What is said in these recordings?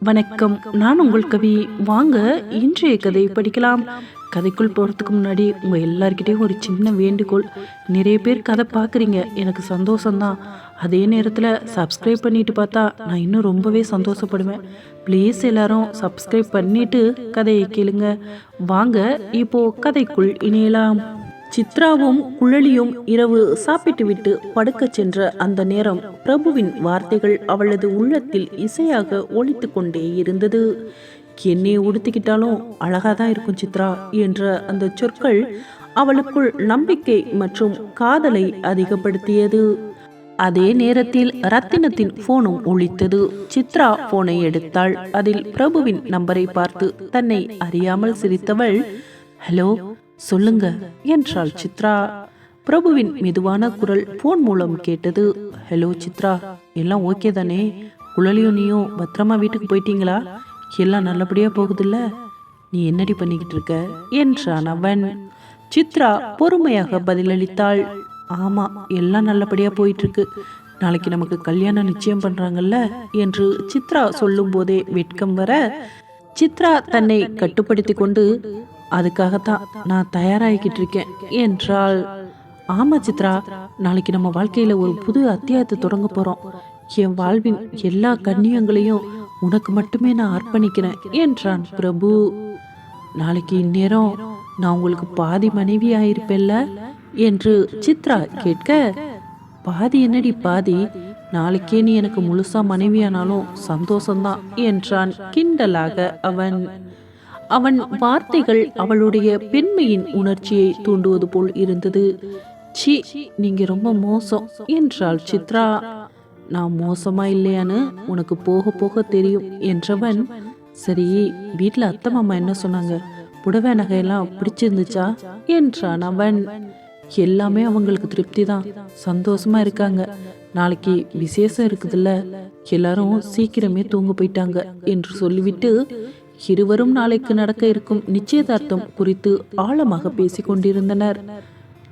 வணக்கம். நான் உங்கள் கவி. வாங்க இன்றைய கதை படிக்கலாம். கதைக்குள் போகிறதுக்கு முன்னாடி உங்கள் எல்லார்கிட்டயும் ஒரு சின்ன வேண்டுகோள். நிறைய பேர் கதை பார்க்குறீங்க. எனக்கு சந்தோஷம்தான். அதே நேரத்தில் சப்ஸ்கிரைப் பண்ணிட்டு பார்த்தா நான் இன்னும் ரொம்பவே சந்தோஷப்படுவேன். ப்ளீஸ் எல்லாரும் சப்ஸ்கிரைப் பண்ணிட்டு கதையை கேளுங்க. வாங்க இப்போ கதைக்குள் இணையலாம். சித்ராவும் குழலியும் இரவு சாப்பிட்டுவிட்டு படுக்கச் சென்ற அந்த நேரம் பிரபுவின் வார்த்தைகள் அவளது உள்ளத்தில் இசையாக ஒழித்து கொண்டே இருந்தது. என்னை உடுத்திக்கிட்டாலும் அழகா தான் இருக்கும் சித்ரா என்ற அந்த சொற்கள் அவளுக்குள் நம்பிக்கை மற்றும் காதலை அதிகப்படுத்தியது. அதே நேரத்தில் ரத்தினத்தின் போனும் ஒழித்தது சித்ரா போனை எடுத்தாள். அதில் பிரபுவின் நம்பரை பார்த்து தன்னை அறியாமல் சிரித்தவள் ஹலோ சொல்லுங்க என்றாள் சித்ரா. பிரபுவின் மெதுவான குரல் போன் மூலம் கேட்டது ஹலோ சித்ரா எல்லாம் ஓகே தானே? குழலியும் நீயும் பத்திரமா வீட்டுக்கு போயிட்டீங்களா? எல்லாம் நல்லபடியா போகுதுல்ல? நீ என்னடி பண்ணிக்கிட்டு இருக்க? என்றான் அவன். சித்ரா பொறுமையாக பதிலளித்தாள் ஆமா எல்லாம் நல்லபடியா போயிட்டு இருக்கு நாளைக்கு நமக்கு கல்யாணம் நிச்சயம் பண்றாங்கல்ல? என்று சித்ரா சொல்லும் போதே வெட்கம் வர சித்ரா தன்னை கட்டுப்படுத்தி கொண்டு அதுக்காகத்தான் நான் தயாராகிக்கிட்டு இருக்கேன் என்றால் ஆமா சித்ரா நாளைக்கு நம்ம வாழ்க்கையில ஒரு புது அத்தியாயத்தை தொடங்க போறோம். என் வாழ்வின் எல்லா கண்ணியங்களையும் உனக்கு மட்டுமே நான் அர்ப்பணிக்கிறேன் என்றான் பிரபு. நாளைக்கு இந்நேரம் நான் உங்களுக்கு பாதி மனைவி ஆயிருப்பேல்ல என்று சித்ரா கேட்க பாதி என்னடி பாதி நாளைக்கே நீ எனக்கு முழுசா மனைவியானாலும் சந்தோஷம்தான் என்றான் கிண்டலாக அவன். அவன் வார்த்தைகள் அவளுடைய பெண்மையின் உணர்ச்சியை தூண்டுவது போல் இருந்தது. சி நீங்க ரொம்ப மோசம் என்றாள் சித்ரா. நான் மோசமா இல்லையான்னு உனக்கு போக போக தெரியும் என்றவன். சரி வீட்டில் அத்தை மாமா என்ன சொன்னாங்க? புடவை நகையெல்லாம் பிடிச்சிருந்துச்சா? என்றான் அவன். எல்லாமே அவங்களுக்கு திருப்தி தான் சந்தோஷமா இருக்காங்க. நாளைக்கு விசேஷம் இருக்குதுல்ல எல்லாரும் சீக்கிரமே தூங்க போயிட்டாங்க என்று சொல்லிவிட்டு இருவரும் நாளைக்கு நடக்க இருக்கும் நிச்சயதார்த்தம் குறித்து ஆழமாக பேசிக் கொண்டிருந்தனர்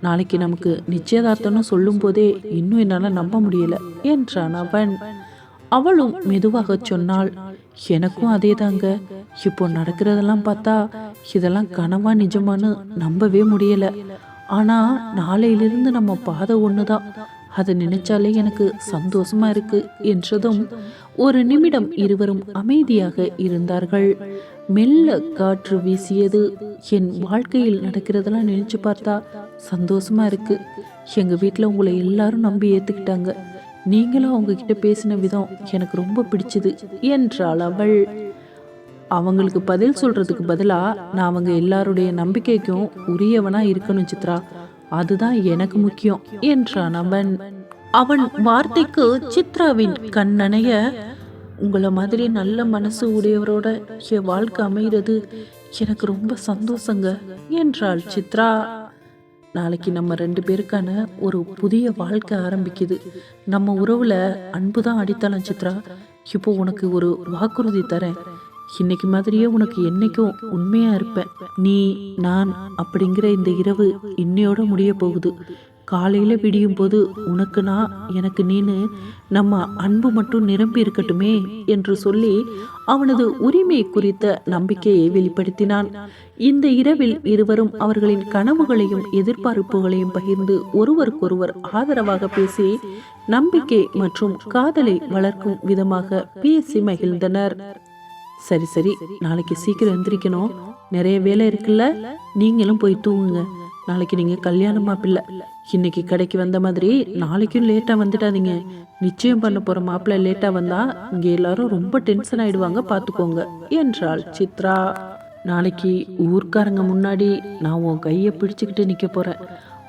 நாளைக்கு நமக்கு நிச்சயதார்த்தம்னு சொல்லும் போதே இன்னும் என்னால நம்ப முடியல என்றான் அவன். அவளும் மெதுவாக சொன்னாள் எனக்கும் அதேதாங்க. இப்போ நடக்கிறதெல்லாம் பார்த்தா இதெல்லாம் கனவா நிஜமான்னு நம்பவே முடியல. ஆனா நாளையிலிருந்து நம்ம பாதை ஒண்ணுதான். அதை நினைச்சாலே எனக்கு சந்தோஷமா இருக்கு என்றதும் ஒரு நிமிடம் இருவரும் அமைதியாக இருந்தார்கள். மெல்ல காற்று வீசியது என் வாழ்க்கையில் நடக்கிறதெல்லாம் நினைச்சு பார்த்தா சந்தோஷமா இருக்கு. எங்க வீட்டில் உங்களை எல்லாரும் நம்பி ஏத்துக்கிட்டாங்க. நீங்களும் அவங்க கிட்ட பேசின விதம் எனக்கு ரொம்ப பிடிச்சது என்றாள் அவள். அவங்களுக்கு பதில் சொல்றதுக்கு பதிலா நான் அவங்க எல்லாருடைய நம்பிக்கைக்கும் உரியவனா இருக்கணும் சித்ரா. அதுதான் எனக்கு முக்கியம் என்றான் அவன். அவன் வார்த்தைக்கு சித்ராவின் கண்ணனைய உங்களை மாதிரி நல்ல மனசு உடையவரோட என் வாழ்க்கை அமைகிறது எனக்கு ரொம்ப சந்தோஷங்க என்றாள் சித்ரா. நாளைக்கு நம்ம ரெண்டு பேருக்கான ஒரு புதிய வாழ்க்கை ஆரம்பிக்குது. நம்ம உறவுல அன்பு தான் அடித்தளம் சித்ரா. இப்போ உனக்கு ஒரு வாக்குறுதி தரேன். இன்னைக்கு மாதிரியே உனக்கு என்னைக்கும் உண்மையா இருப்பேன் நீ நான் அப்படிங்கிற இந்த இரவு இன்னையோட முடிய போகுது. காலையில விடியும் போது உனக்கு நான் எனக்கு நீனு நம்ம அன்பு மட்டும் நிரம்பி இருக்கட்டுமே என்று சொல்லி அவனது உரிமை குறித்த நம்பிக்கையை வெளிப்படுத்தினான். இந்த இரவில் இருவரும் அவர்களின் கனவுகளையும் எதிர்பார்ப்புகளையும் பகிர்ந்து ஒருவருக்கொருவர் ஆதரவாக பேசி நம்பிக்கை மற்றும் காதலை வளர்க்கும் விதமாக பேசி மகிழ்ந்தனர். சரி சரி. நாளைக்கு சீக்கிரம் எந்திரிக்கணும். நிறைய வேலை இருக்குல்ல? நீங்களும் போய் தூங்குங்க. நாளைக்கு நீங்க கல்யாண மாப்பிள்ளை. இன்னைக்கு கடைக்கு வந்த மாதிரி நாளைக்கும் லேட்டா வந்துட்டாதீங்க நிச்சயம் பண்ண போற மாப்பிள்ளை லேட்டா வந்தா இங்க எல்லாரும் ரொம்ப டென்ஷன் ஆயிடுவாங்க பாத்துக்கோங்க என்றாள் சித்ரா. நாளைக்கு ஊர்க்காரங்க முன்னாடி நான் உன் கையை பிடிச்சுக்கிட்டு நிக்க போறேன்.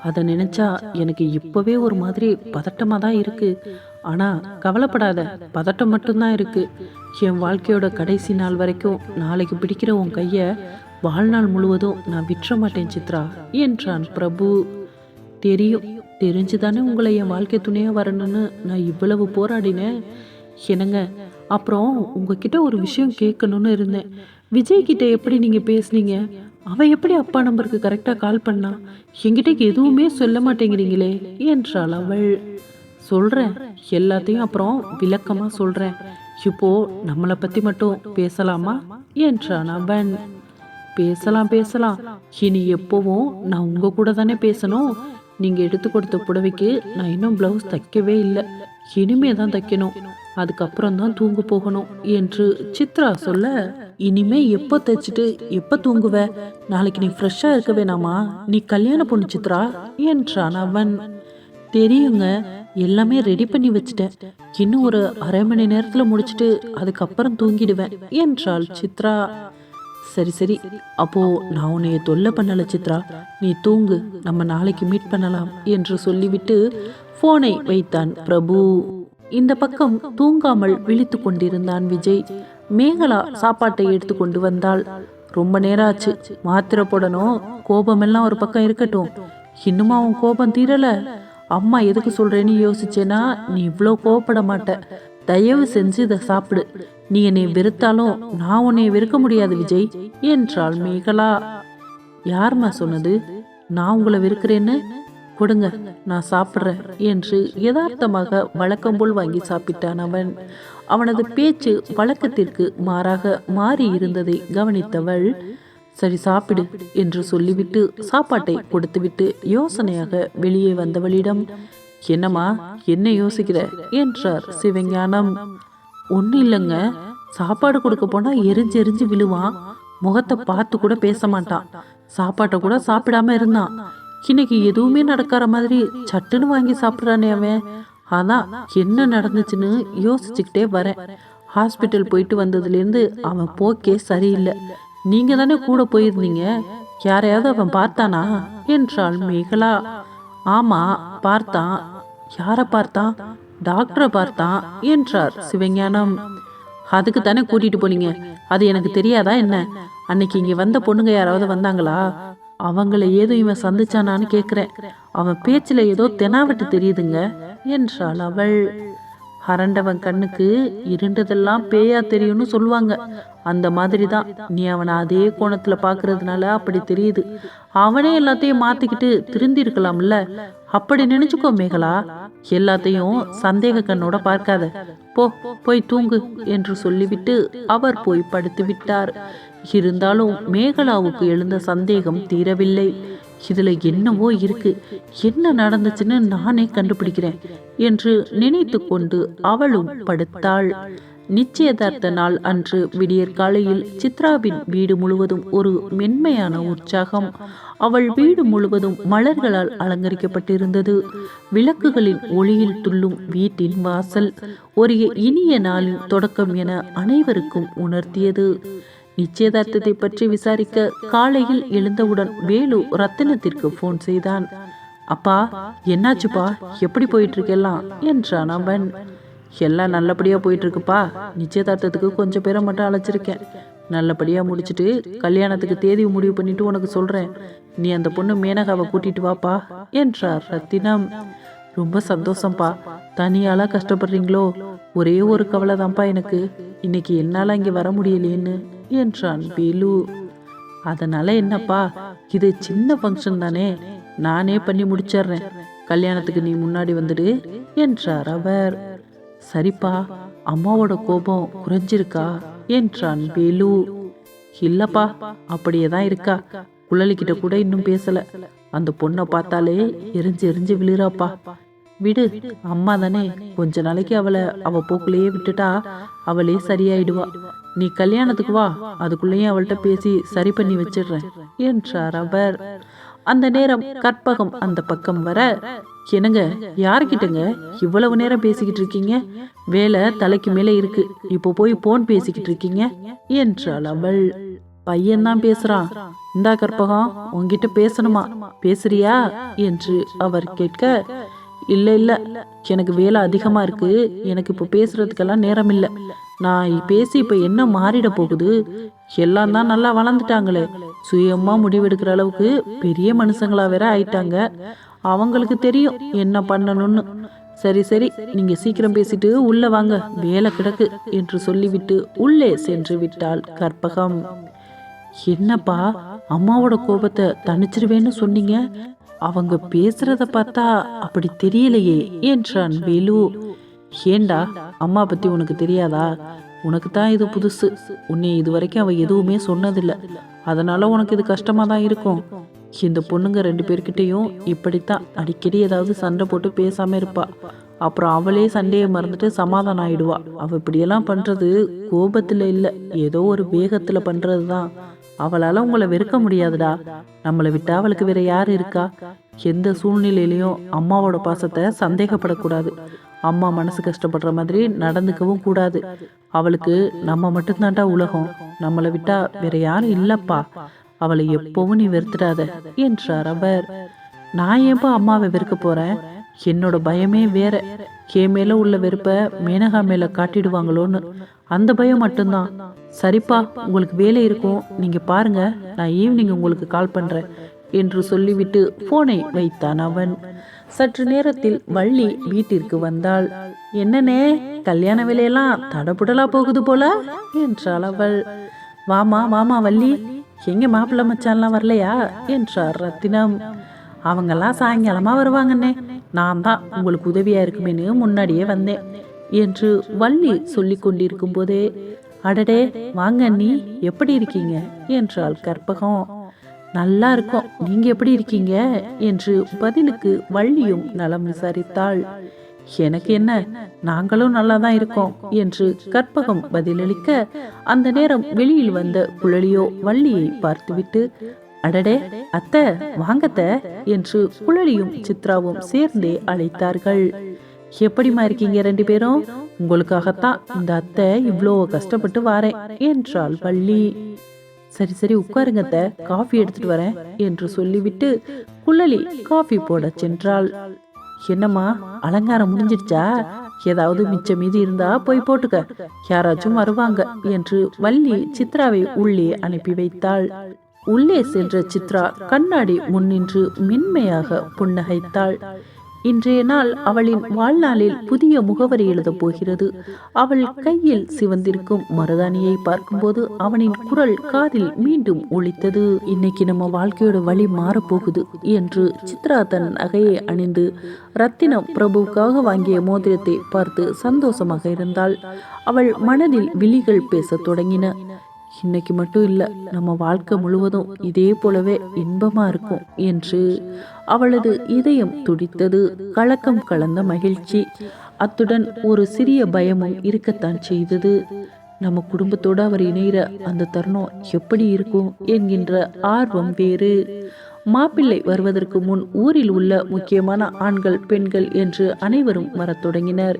அதை நினைச்சா எனக்கு இப்பவே ஒரு மாதிரி பதட்டமா தான் இருக்கு. ஆனால் கவலைப்படாத பதட்டம் மட்டும்தான் இருக்குது என் வாழ்க்கையோட கடைசி நாள் வரைக்கும் நாளைக்கு பிடிக்கிற உன் கையை வாழ்நாள் முழுவதும் நான் விற்ற மாட்டேன் சித்ரா என்றான் பிரபு. தெரியும் தெரிஞ்சுதானே உங்களை என் வாழ்க்கை துணையாக வரணும்னு நான் இவ்வளவு போராடினேன். என்னங்க அப்புறம் உங்ககிட்ட ஒரு விஷயம் கேட்கணும்னு இருந்தேன். விஜய் கிட்ட எப்படி நீங்கள் பேசுனீங்க? அவன் எப்படி அப்பா நம்பருக்கு கரெக்டாக கால் பண்ணா? என்கிட்ட எதுவுமே சொல்ல மாட்டேங்கிறீங்களே என்றாள் அவள். சொல்கிறேன் எல்லாத்தையும் அப்புறம் விளக்கமா சொல்றேன். இப்போ நம்மளை பத்தி மட்டும் பேசலாமா? என்றான் அவன். பேசலாம் பேசலாம். இனி எப்பவும் நான் உங்க கூட தானே பேசணும். நீங்க எடுத்து கொடுத்த புடவைக்கு நான் இன்னும் பிளவுஸ் தைக்கவே இல்லை. இனிமே தான் தைக்கணும். அதுக்கப்புறம் தான் தூங்க போகணும் என்று சித்ரா சொல்ல இனிமே எப்போ தைச்சிட்டு எப்போ தூங்குவ? நாளைக்கு நீ ஃப்ரெஷ்ஷாக இருக்க வேணாமா? நீ கல்யாண பொண்ணு சித்ரா? என்றான் அவன். தெரியுங்க. எல்லாமே ரெடி பண்ணி வச்சுட்டேன். இன்னும் ஒரு அரை மணி நேரத்துல முடிச்சிட்டு அதுக்கப்புறம் தூங்கிடுவேன் என்றாள் சித்ரா. சரி சரி. அப்போ நான் உன்னைய தொல்லை பண்ணல சித்ரா. நீ தூங்கு. நம்ம நாளைக்கு மீட் பண்ணலாம் என்று சொல்லிவிட்டு போனை வைத்தான் பிரபு. இந்த பக்கம் தூங்காமல் விழித்து கொண்டிருந்தான் விஜய். மேகலா சாப்பாட்டை எடுத்து கொண்டு வந்தாள். ரொம்ப நேரம் ஆச்சு மாத்திரை போடணும். கோபமெல்லாம் ஒரு பக்கம் இருக்கட்டும். இன்னுமா உன் கோபம் தீரல? அம்மா எதுக்கு சொல்றேன்னு யோசிச்சேனா நீ இவ்வளோ கோவப்பட மாட்ட. தயவு செஞ்சு இதை சாப்பிடு. நீ என்னை வெறுத்தாலும் நான் உன்னை வெறுக்க முடியாது விஜய் என்றாள் மேகலா. யார்மா சொன்னது? நான் உங்களை வெறுக்கிறேன்னு? கொடுங்க நான் சாப்பிட்றேன் என்று யதார்த்தமாக வழக்கம் போல் வாங்கி சாப்பிட்டான் அவன். அவனது பேச்சு வழக்கத்திற்கு மாறாக மாறி இருந்ததை கவனித்தவள் சரி சாப்பிடு என்று சொல்லிவிட்டு சாப்பாட்டை கொடுத்துவிட்டு யோசனையாக வெளியே வந்தவளிடம் என்னம்மா என்ன யோசிக்கிற? என்றார் சிவஞானம். ஒன்றும் இல்லைங்க சாப்பாடு கொடுக்க போனால் எரிஞ்சு எரிஞ்சு விழுவான் முகத்தை பார்த்து கூட பேச மாட்டான் சாப்பாட்டை கூட சாப்பிடாம இருந்தான் இன்னைக்கு எதுவுமே நடக்கிற மாதிரி சட்டுன்னு வாங்கி சாப்பிட்றானே அவன். அதான் என்ன நடந்துச்சுன்னு யோசிச்சுக்கிட்டே வரேன். ஹாஸ்பிட்டல் போயிட்டு வந்ததுலேருந்து அவன் போக்கே சரியில்லை. நீங்க தானே கூட போயிருந்தீங்க? யாரையாவது அவன் பார்த்தானா? என்றாள் மேகலா. ஆமா பார்த்தான். யாரை பார்த்தான்? டாக்டரை பார்த்தான் என்றார் சிவஞானம். அதுக்கு தானே கூட்டிட்டு போனீங்க? அது எனக்கு தெரியாதா என்ன? அன்னைக்கு இங்க வந்த பொண்ணுங்க யாராவது வந்தாங்களா? அவங்கள ஏதோ இவன் சந்திச்சானான்னு கேக்குறேன். அவன் பேச்சுல ஏதோ தெனாவட்டு தெரியுதுங்க என்றாள் அவள். அரண்டவன் கண்ணுக்கு இருண்டதெல்லாம் பேயா தெரியும்னு சொல்லுவாங்க. அந்த மாதிரி தான் நீ அவனை அதே கோணத்தில் பார்க்கறதுனால அப்படி தெரியுது. அவனே எல்லாத்தையும் மாத்திக்கிட்டு திருந்தி இருக்கலாம்ல அப்படி நினைச்சுக்கோ மேகலா. எல்லாத்தையும் சந்தேக கண்ணோட பார்க்காத. போ போய் தூங்கு என்று சொல்லிவிட்டு அவர் போய் படுத்து விட்டார் இருந்தாலும் மேகலாவுக்கு எழுந்த சந்தேகம் தீரவில்லை. இதுல என்னவோ இருக்கு. என்ன நடந்துச்சுன்னு நானே கண்டுபிடிக்கிறேன் என்று நினைத்து கொண்டு அவளும் படுத்தாள். நிச்சயதார்த்த நாள் அன்று விடியற் காலையில் சித்ராவின் வீடு முழுவதும் ஒரு மென்மையான உற்சாகம். அவள் வீடு முழுவதும் மலர்களால் அலங்கரிக்கப்பட்டிருந்தது. விளக்குகளின் ஒளியில் துள்ளும் வீட்டின் வாசல் ஒரு இனிய நாளின் தொடக்கம் என அனைவருக்கும் உணர்த்தியது. நிச்சயதார்த்தத்தை பற்றி விசாரிக்க காலையில் எழுந்தவுடன் வேலு ரத்தினத்திற்கு போன் செய்தான். அப்பா என்னாச்சுப்பா? எப்படி போயிட்டு இருக்கெல்லாம் என்றான் அவன். எல்லாம் நல்லபடியா போயிட்டு இருக்குப்பா நிச்சயதார்த்தத்துக்கு கொஞ்சம் பேரை மட்டும் அழைச்சிருக்கேன். நல்லபடியா முடிச்சிட்டு கல்யாணத்துக்கு தேதி முடிவு பண்ணிட்டு உனக்கு சொல்றேன். நீ அந்த பொண்ணு மேனகாவை கூட்டிட்டு வாப்பா என்றார் ரத்தினம். ரொம்ப சந்தோஷம்ப்பா தனியாலாம் கஷ்டப்படுறீங்களோ? ஒரே ஒரு கவலை தான்ப்பா எனக்கு. இன்னைக்கு என்னால் இங்கே வர முடியலேன்னு. என்றான் பீலு. அதனால என்னப்பா இது சின்ன ஃபங்க்ஷன் தானே நானே பண்ணி முடிச்சிடுறேன். கல்யாணத்துக்கு நீ முன்னாடி வந்துடு என்றார் அவர். சரிப்பா அம்மாவோட கோபம் குறைஞ்சிருக்கா என்றான் வேலு இல்லப்பா அப்படியே தான் இருக்கா. குழலிக்கிட்ட கூட இன்னும் பேசல. அந்த பொண்ணை பார்த்தாலே எரிஞ்சு எரிஞ்சு விழுறாப்பா. விடு அம்மா தானே. கொஞ்ச நாளைக்கு அவளை அவ போக்குள்ளேயே விட்டுட்டா அவளே சரியாயிடுவா. நீ கல்யாணத்துக்கு வா அதுக்குள்ளேயும் அவள்கிட்ட பேசி சரி பண்ணி வச்சிடுறேன் என்றார் அவர். அந்த நேரம் கற்பகம் அந்த பக்கம் வர என்னங்க யாருக்கிட்டங்க இவ்வளவு நேரம் பேசிக்கிட்டு இருக்கீங்க? வேலை தலைக்கு மேலே இருக்கு இப்போ போய் போன் பேசிக்கிட்டு இருக்கீங்க என்றாள் அவள். பையன்தான் பேசுறான். இந்தா கற்பகம் உன்கிட்ட பேசணுமா? பேசுறியா? என்று அவர் கேட்க இல்லை இல்லை. எனக்கு வேலை அதிகமாக இருக்கு. எனக்கு இப்போ பேசுகிறதுக்கெல்லாம் நேரம் இல்லை. நான் பேசி இப்போ என்ன மாறிட போகுது? எல்லாம் தான் நல்லா வளர்ந்துட்டாங்களே. சுயமாக முடிவெடுக்கிற அளவுக்கு பெரிய மனுஷங்களாக வேற ஆயிட்டாங்க. அவங்களுக்கு தெரியும் என்ன பண்ணணும்னு. சரி சரி. நீங்க சீக்கிரம் பேசிட்டு உள்ள வாங்க. வேலை கிடக்கு என்று சொல்லிவிட்டு உள்ளே சென்று விட்டாள் கற்பகம். என்னப்பா? அம்மாவோட கோபத்தை தணிச்சிருவேன்னு சொன்னீங்க. அவங்க பேசுறத பார்த்தா அப்படி தெரியலையே என்றான் வேலு ஏண்டா அம்மா பத்தி உனக்கு தெரியாதா? உனக்கு தான் இது புதுசு. உன்னை இது வரைக்கும் அவ எதுவுமே சொன்னதில்லை. அதனால உனக்கு இது கஷ்டமா தான் இருக்கும். இந்த பொண்ணுங்க ரெண்டு பேர்கிட்டையும் இப்படித்தான் அடிக்கடி ஏதாவது சண்டை போட்டு பேசாமல் இருப்பா. அப்புறம் அவளே சண்டையை மறந்துட்டு சமாதானம் ஆயிடுவா. அவள் இப்படியெல்லாம் பண்ணுறது கோபத்தில் இல்லை. ஏதோ ஒரு வேகத்தில் பண்ணுறது தான் அவளால் உங்களை வெறுக்க முடியாதுடா. நம்மளை விட்டா அவளுக்கு வேற யார் இருக்கா? எந்த சூழ்நிலையிலையும் அம்மாவோட பாசத்தை சந்தேகப்படக்கூடாது. அம்மா மனசு கஷ்டப்படுற மாதிரி நடந்துக்கவும் கூடாது. அவளுக்கு நம்ம மட்டும்தான்டா உலகம். நம்மளை விட்டா வேற யாரும் இல்லப்பா. அவளை எப்பவும் நீ வெறுத்துடாத என்றார் அவர். நான் ஏன்பா அம்மாவை வெறுக்க போறேன்? என்னோட பயமே வேற. கே மேல உள்ள வெறுப்ப மேனகா மேல காட்டிடுவாங்களோன்னு. அந்த பயம் மட்டும்தான். சரிப்பா உங்களுக்கு வேலை இருக்கும். நீங்க பாருங்க நான் ஈவினிங் உங்களுக்கு கால் பண்றேன் என்று சொல்லிவிட்டு போனை வைத்தான் அவன். சற்று நேரத்தில் வள்ளி வீட்டிற்கு வந்தாள். என்னனே கல்யாண வேலையெல்லாம் தடபுடலா போகுது போல? என்றாள் அவள். வாமா வாமா வள்ளி எங்க மாப்பிள்ளை மச்சான்லாம் வரலையா? என்றார் ரத்தினம். அவங்கெல்லாம் சாயங்காலமா வருவாங்கண்ணே நான் தான் உங்களுக்கு உதவியா இருக்குமேனு முன்னாடியே வந்தேன் என்று வள்ளி சொல்லி கொண்டிருக்கும் போதே அடடே வாங்க அண்ணி எப்படி இருக்கீங்க? என்றாள் கற்பகம். நல்லா இருக்கோம் நீங்க எப்படி இருக்கீங்க? என்று பதிலுக்கு வள்ளியும் நலம் விசாரித்தாள். எனக்கு என்ன? நாங்களும் நல்லா தான் இருக்கோம் என்று கற்பகம் பதிலளிக்க அந்த நேரம் வெளியில் வந்த குழலியோ வள்ளியை பார்த்துவிட்டு அடடே அத்தை வாங்கத்த என்று குழலியும் சித்ராவும் சேர்ந்தே அழைத்தார்கள். எப்படிமா இருக்கீங்க ரெண்டு பேரும்? உங்களுக்காகத்தான் இந்த அத்தை இவ்வளோ கஷ்டப்பட்டு வாரேன் என்றாள் வள்ளி. சரி சரி உட்காருங்கத்த காஃபி எடுத்துட்டு வரேன் என்று சொல்லிவிட்டு குழலி காஃபி போடச் சென்றாள். என்னம்மா அலங்காரம் முடிஞ்சிடுச்சா? ஏதாவது மிச்சம் மீதி இருந்தா போய் போட்டுக்க. யாராச்சும் வருவாங்க என்று வள்ளி சித்ராவை உள்ளே அனுப்பி வைத்தாள். உள்ளே சென்ற சித்ரா கண்ணாடி முன்னின்று மென்மையாக புன்னகைத்தாள். இன்றைய நாள் அவளின் வாழ்நாளில் புதிய முகவரி எழுதப் போகிறது. அவள் கையில் சிவந்திருக்கும் மருதானியை பார்க்கும்போது அவனின் குரல் காதில் மீண்டும் ஒழித்தது இன்னைக்கு நம்ம வாழ்க்கையோட வழி மாறப்போகுது என்று சித்ரா தன் நகையை அணிந்து ரத்தினம் பிரபுவுக்காக வாங்கிய மோதிரத்தை பார்த்து சந்தோஷமாக இருந்தாள். அவள் மனதில் விழிகள் பேசத் தொடங்கின. இன்னைக்கு மட்டும் இல்லை நம்ம வாழ்க்கை முழுவதும் இதே போலவே இன்பமா இருக்கும் என்று அவளது இதயம் துடித்தது. கலக்கம் கலந்த மகிழ்ச்சி. அத்துடன் ஒரு சிறிய பயமும் இருக்கத்தான் செய்தது. நம்ம குடும்பத்தோடு அவர் இணைகிற அந்த தருணம் எப்படி இருக்கும் என்கின்ற ஆர்வம் வேறு. மாப்பிள்ளை வருவதற்கு முன் ஊரில் உள்ள முக்கியமான ஆண்கள் பெண்கள் என்று அனைவரும் வரத் தொடங்கினர்.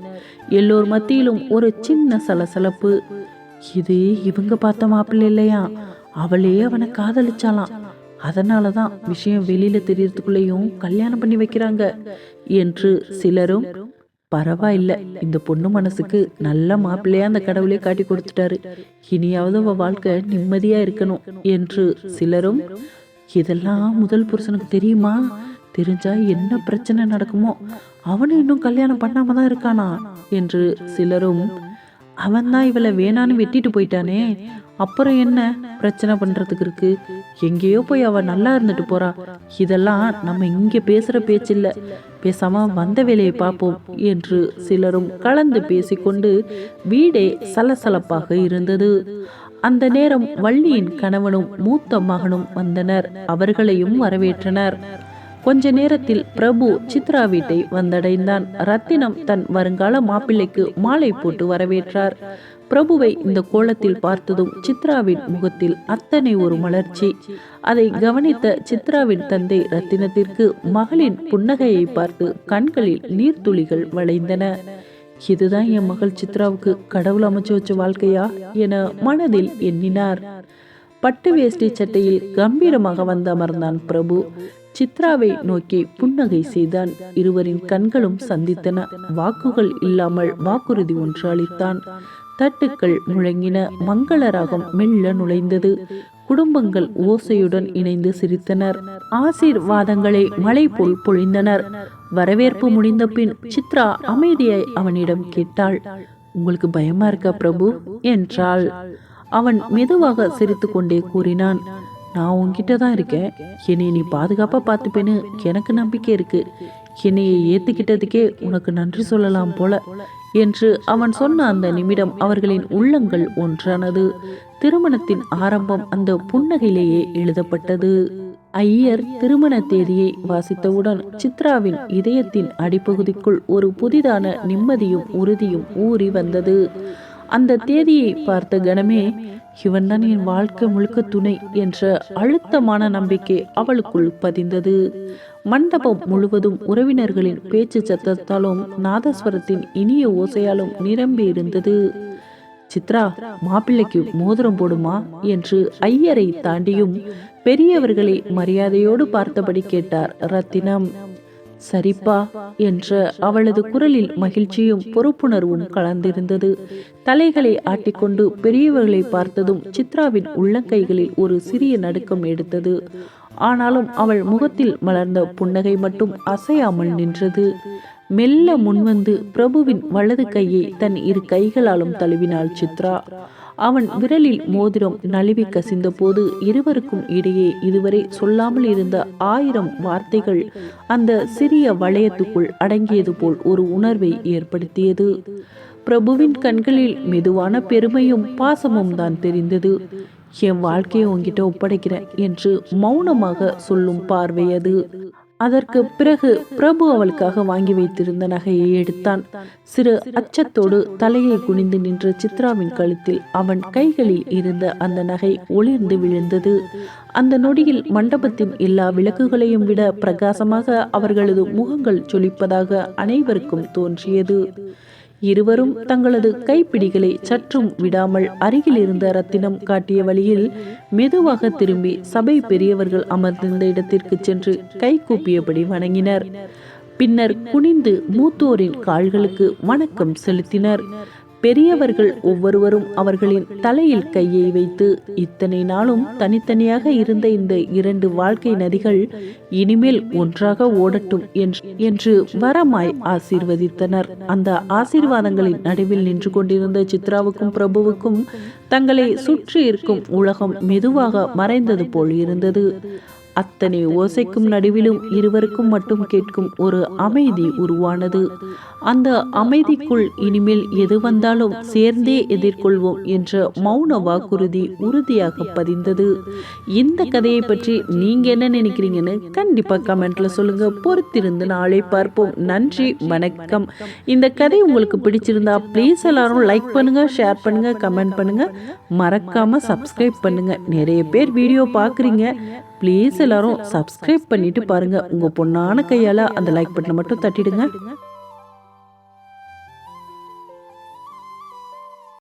எல்லோர் மத்தியிலும் ஒரு சின்ன சலசலப்பு. இது இவங்க பார்த்த மாப்பிள்ளை இல்லையா? அவளே அவனை காதலிச்சாலாம் அதனால தான் விஷயம் வெளியில தெரியறதுக்குள்ளேயும் கல்யாணம் பண்ணி வைக்கிறாங்க என்று சிலரும் பரவாயில்ல இந்த பொண்ணு மனசுக்கு நல்ல மாப்பிள்ளையா அந்த கடவுளே காட்டி கொடுத்துட்டாரு. இனியாவது அவ வாழ்க்கை நிம்மதியா இருக்கணும் என்று சிலரும் இதெல்லாம் முதல் புருஷனுக்கு தெரியுமா? தெரிஞ்சா என்ன பிரச்சனை நடக்குமோ? அவனும் இன்னும் கல்யாணம் பண்ணாம தான் இருக்கானா? என்று சிலரும் அவன் தான் இவளை வேணான்னு வெட்டிட்டு போயிட்டானே. அப்புறம் என்ன பிரச்சனை பண்றதுக்கு இருக்கு? எங்கேயோ போய் அவ நல்லா இருந்துட்டு போறா. இதெல்லாம் நம்ம இங்க பேசுற பேச்சில்ல. பேசாம வந்த வேலையை பார்ப்போம் என்று சிலரும் கலந்து பேசிக்கொண்டு வீடே சலசலப்பாக இருந்தது. அந்த நேரம் வள்ளியின் கணவனும் மூத்த மகனும் வந்தனர். அவர்களையும் வரவேற்றனர். கொஞ்ச நேரத்தில் பிரபு சித்ரா வீட்டை வந்தடைந்தான். ரத்தினம் தன் வருங்கால மாப்பிள்ளைக்கு மாலை போட்டு வரவேற்றார். பிரபுவை இந்த கோலத்தில் பார்த்ததும் சித்ராவின் முகத்தில் அத்தனை ஒரு மலர்ச்சி. அதை கவனித்த சித்ராவின் தந்தை ரத்தினத்திற்கு மகளின் புன்னகையை பார்த்து கண்களில் நீர்த்துளிகள் வளைந்தன. இதுதான் என் மகள் சித்ராவுக்கு கடவுள் அமைச்சு வச்ச வாழ்க்கையா? என மனதில் எண்ணினார். பட்டு வேஷ்டி சட்டையில் கம்பீரமாக வந்து அமர்ந்தான் பிரபு. சித்ராவை நோக்கி புன்னகை செய்தான். இருவரின் கண்களும் சந்தித்தன. வாக்குகள் இல்லாமல் வாக்குறுதி ஒன்று அளித்தான். தட்டுக்கள் முழங்கின. மங்கள ராகம் மெல்ல நுழைந்தது. குடும்பங்கள் ஓசையுடன் இணைந்து சிரித்தனர். ஆசீர்வாதங்களை மலை போல் பொழிந்தனர். வரவேற்பு முடிந்த பின் சித்ரா அமைதியாய் அவனிடம் கேட்டாள். உங்களுக்கு பயமா இருக்கா பிரபு? என்றாள். அவன் மெதுவாக சிரித்துக்கொண்டே கூறினான். நான் உன்கிட்ட தான் இருக்கேன். என்னை நீ பாதுகாப்பாக பார்த்துப்பேன்னு எனக்கு நம்பிக்கை இருக்கு. என்னையை ஏற்றுக்கிட்டதுக்கே உனக்கு நன்றி சொல்லலாம் போல என்று அவன் சொன்ன அந்த நிமிடம் அவர்களின் உள்ளங்கள் ஒன்றானது. திருமணத்தின் ஆரம்பம் அந்த புன்னகையிலேயே எழுதப்பட்டது. ஐயர் திருமண தேதியை வாசித்தவுடன் சித்ராவின் இதயத்தின் அடிப்பகுதிக்குள் ஒரு புதிதான நிம்மதியும் உறுதியும் ஊறி வந்தது. அந்த தேதியை பார்த்த கணமே இவன்தான் என் வாழ்க்கை முழுக்க துணை என்ற அழுத்தமான நம்பிக்கை அவளுக்குள் பதிந்தது. மண்டபம் முழுவதும் உறவினர்களின் பேச்சு சத்தத்தாலும் நாதஸ்வரத்தின் இனிய ஓசையாலும் நிரம்பி இருந்தது. சித்ரா மாப்பிள்ளைக்கு மோதிரம் போடுமா? என்று ஐயரை தாண்டியும் பெரியவர்களை மரியாதையோடு பார்த்தபடி கேட்டார் ரத்தினம். சரிப்பா என்ற அவளது குரலில் மகிழ்ச்சியும் பொறுப்புணர்வும் கலந்திருந்தது. தலைகளை ஆட்டிக்கொண்டு பெரியவர்களை பார்த்ததும் சித்ராவின் உள்ளங்கைகளில் ஒரு சிறிய நடுக்கம் எடுத்தது. ஆனாலும் அவள் முகத்தில் மலர்ந்த புன்னகை மட்டும் அசையாமல் நின்றது. மெல்ல முன்வந்து பிரபுவின் வலது கையை தன் இரு கைகளாலும் தழுவினாள் சித்ரா. அவன் விரலில் மோதிரம் நழுவி கசிந்த போது இருவருக்கும் இடையே இதுவரை சொல்லாமல் இருந்த ஆயிரம் வார்த்தைகள் அந்த சிறிய வளையத்துக்குள் அடங்கியது போல் ஒரு உணர்வை ஏற்படுத்தியது. பிரபுவின் கண்களில் மெதுவான பெருமையும் பாசமும் தான் தெரிந்தது. என் வாழ்க்கையை உங்ககிட்ட ஒப்படைக்கிறேன் என்று மௌனமாக சொல்லும் பார்வை அது. அதற்கு பிறகு பிரபு அவளுக்காக வாங்கி வைத்திருந்த நகையை எடுத்தான். சிறு அச்சத்தோடு தலையை குனிந்து நின்ற சித்ராவின் கழுத்தில் அவன் கைகளில் இருந்த அந்த நகை ஒளிர்ந்து விழுந்தது. அந்த நொடியில் மண்டபத்தின் எல்லா விளக்குகளையும் விட பிரகாசமாக அவர்களது முகங்கள் சொலிப்பதாக அனைவருக்கும் தோன்றியது. இருவரும் தங்களது கைப்பிடிகளை சற்றும் விடாமல் அருகில் இருந்த ரத்தினம் காட்டிய வழியில் மெதுவாக திரும்பி சபை பெரியவர்கள் அமர்ந்திருந்த இடத்திற்கு சென்று கை கூப்பியபடி வணங்கினர். பின்னர் குனிந்து மூத்தோரின் கால்களுக்கு வணக்கம் செலுத்தினர். பெரியவர்கள் ஒவ்வொருவரும் அவர்களின் தலையில் கையை வைத்து இத்தனை நாளும் தனித்தனியாக இருந்த இந்த இரண்டு வாழ்க்கை நதிகள் இனிமேல் ஒன்றாக ஓடட்டும் என்று வரமாய் ஆசீர்வதித்தனர். அந்த ஆசீர்வாதங்களின் நடுவில் நின்று கொண்டிருந்த சித்ராவுக்கும் பிரபுவுக்கும் தங்களை சுற்றி இருக்கும் உலகம் மெதுவாக மறைந்தது போல் இருந்தது. அத்தனை ஓசைக்கும் நடுவிலும் இருவருக்கும் மட்டும் கேட்கும் ஒரு அமைதி உருவானது. அந்த அமைதிக்குள் இனிமேல் எது வந்தாலும் சேர்ந்தே எதிர்கொள்வோம் என்ற மௌன வாக்குறுதி உறுதியாக பதிந்தது. இந்த கதையை பற்றி நீங்க என்ன நினைக்கிறீங்கன்னு கண்டிப்பா கமெண்ட்ல சொல்லுங்க. பொறுத்திருந்து நாளை பார்ப்போம். நன்றி வணக்கம். இந்த கதை உங்களுக்கு பிடிச்சிருந்தா ப்ளீஸ் எல்லாரும் லைக் பண்ணுங்க ஷேர் பண்ணுங்க கமெண்ட் பண்ணுங்க. மறக்காம சப்ஸ்கிரைப் பண்ணுங்க. நிறைய பேர் வீடியோ பார்க்குறீங்க. ப்ளீஸ் எல்லாரும் சப்ஸ்கிரைப் பண்ணிட்டு பாருங்க. உங்க பொண்ணான கையால அந்த லைக் பட்டனை மட்டும் தட்டிடுங்க.